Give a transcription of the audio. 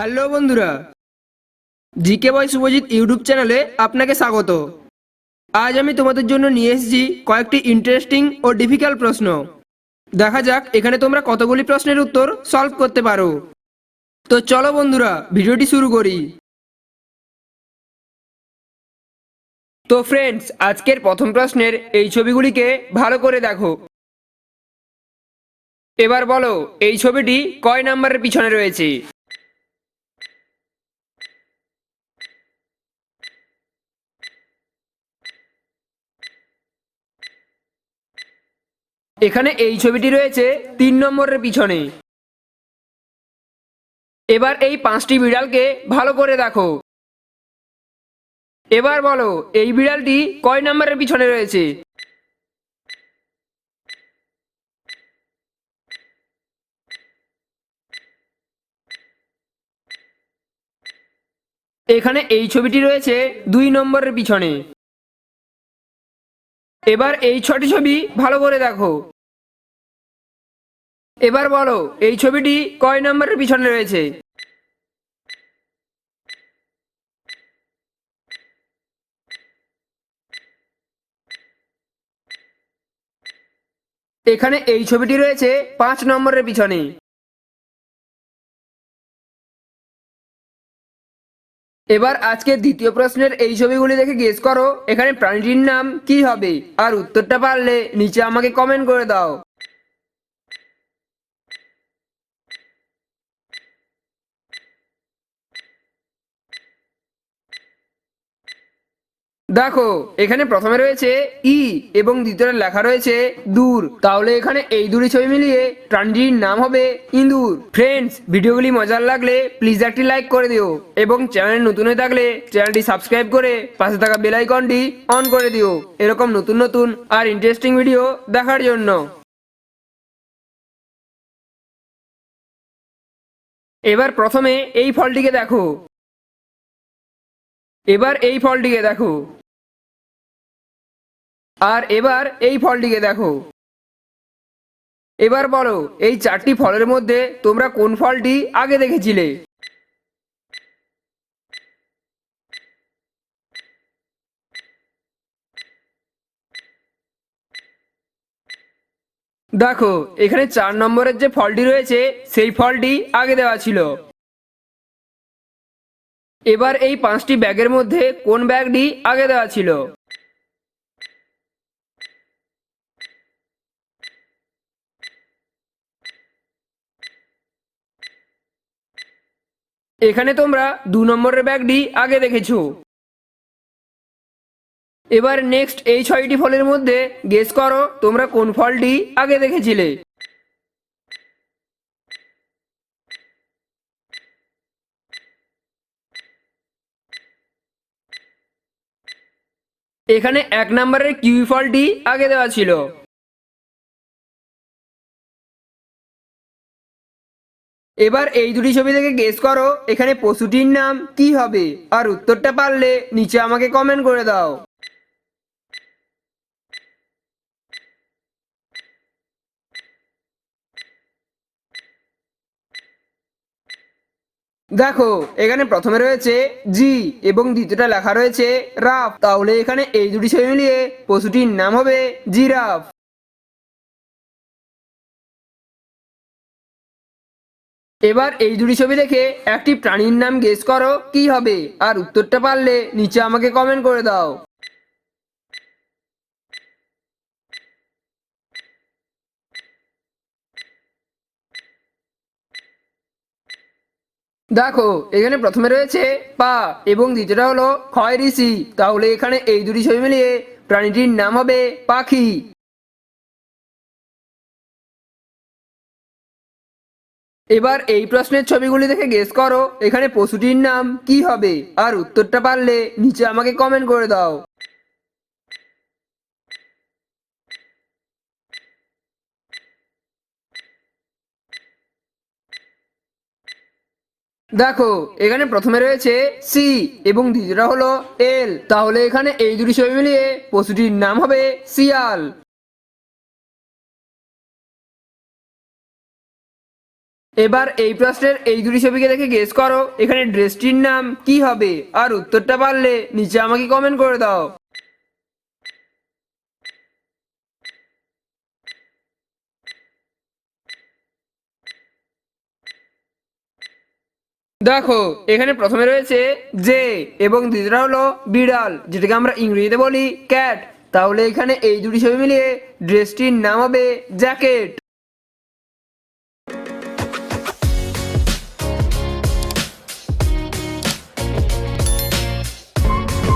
Hello বন্ধুরা, GK বয় Subhajit YouTube চ্যানেলে আপনাকে স্বাগত। আজ আমি তোমাদের জন্য নিয়ে এসেছি কয়েকটি ইন্টারেস্টিং ও ডিফিকাল্ট প্রশ্ন। দেখা যাক এখানে তোমরা কতগুলি প্রশ্নের উত্তর সলভ করতে পারো। তো চলো বন্ধুরা, ভিডিওটি শুরু করি। তো ফ্রেন্ডস আজকের প্রথম প্রশ্নের এই ছবিগুলিকে ভালো করে দেখো। এবার বলো, এই ছবিটি কয় নাম্বারের পিছনে রয়েছে? এখানে এই ছবিটি রয়েছে তিন নম্বরের পিছনে। এবার এই পাঁচটি বিড়ালকে ভালো করে দেখো। এবার বলো, এই বিড়ালটি কয় নম্বরের পিছনে রয়েছে? এখানে এই ছবিটি রয়েছে দুই নম্বরের পিছনে। এবার এই ছটি ছবি ভালো করে দেখো। এবার বলো, এই ছবিটি কয় নম্বরের পিছনে রয়েছে? এখানে এই ছবিটি রয়েছে পাঁচ নম্বরের পিছনে। এবার আজকে দ্বিতীয় প্রশ্নের এই ছবিগুলি দেখে গেস করো। এখানে প্রাণীটির নাম কি হবে? আর উত্তরটা পারলে নিচে আমাকে কমেন্ট করে দাও। দেখো, এখানে প্রথমে রয়েছে ই এবং দ্বিতীয় লেখা রয়েছে দূর। তাহলে এখানে এই দুটি ছবি মিলিয়ে প্রাণীটির নাম হবে ইন্দুর ফ্রেন্ডস ভিডিওগুলি মজার লাগলে প্লিজ একটি লাইক করে দিও এবং চ্যানেল নতুন হয়ে থাকলে চ্যানেলটি সাবস্ক্রাইব করে পাশে থাকা বেল আইকনটি অন করে দিও। এরকম নতুন নতুন আর ইন্টারেস্টিং ভিডিও দেখার জন্য। এবার প্রথমে এই ফলটিকে দেখো। এবার এই ফলটিকে দেখো। আর এবার এই ফলটিকে দেখো। এবার বলো, এই চারটি ফলের মধ্যে তোমরা কোন ফলটি আগে দেখেছিলে? দেখো, এখানে চার নম্বরের যে ফলটি রয়েছে, সেই ফলটি আগে দেওয়া ছিল। এবার এই পাঁচটি ব্যাগের মধ্যে কোন ব্যাগটি আগে দেওয়া ছিল? এখানে তোমরা দু নম্বরের ব্যাগটি আগে দেখেছ। এবার নেক্সট এই ছয়টি ফলের মধ্যে গেস করো তোমরা কোন ফলটি আগে দেখেছিলে। এখানে এক নম্বরের কিউই ফলটি আগে দেওয়া ছিল। এবার এই দুটি ছবি থেকে গেস করো, এখানে পশুটির নাম কি হবে? আর উত্তরটা পারলে নিচে আমাকে কমেন্ট করে দাও। দেখো, এখানে প্রথমে রয়েছে জি এবং দ্বিতীয়টা লেখা রয়েছে রাফ। তাহলে এখানে এই দুটি ছবি মিলিয়ে পশুটির নাম হবে জিরাফ। এবার এই দুটি ছবি দেখে একটি প্রাণীর নাম গেস করো, কি হবে? আর উত্তরটা পারলে নিচে আমাকে কমেন্ট করে দাও। দেখো, এখানে প্রথমে রয়েছে পা এবং দ্বিতীয়টা হলো ক্ষয় ঋষি। তাহলে এখানে এই দুটি ছবি মিলিয়ে প্রাণীটির নাম হবে পাখি। এবার এই প্রশ্নের ছবিগুলি দেখে গেস করো। এখানে পশুটির নাম কি হবে? আর উত্তরটা পারলে নিচে আমাকে কমেন্ট করে দাও। দেখো, এখানে প্রথমে রয়েছে সি এবং দ্বিতীয়টা হলো এল তাহলে এখানে এই দুটি ছবি মিলিয়ে পশুটির নাম হবে শিয়াল। এবার এই প্রশ্নের এই দুটি ছবিকে দেখে গেস করো। এখানে ড্রেসটির নাম কি হবে? আর উত্তরটা পারলে নিচে আমাকে কমেন্ট করে দাও। দেখো, এখানে প্রথমে রয়েছে যে এবং দ্বিতীয়টা হলো বিড়াল, যেটাকে আমরা ইংরেজিতে বলি ক্যাট তাহলে এখানে এই দুটি ছবি মিলিয়ে ড্রেসটির নাম হবে জ্যাকেট।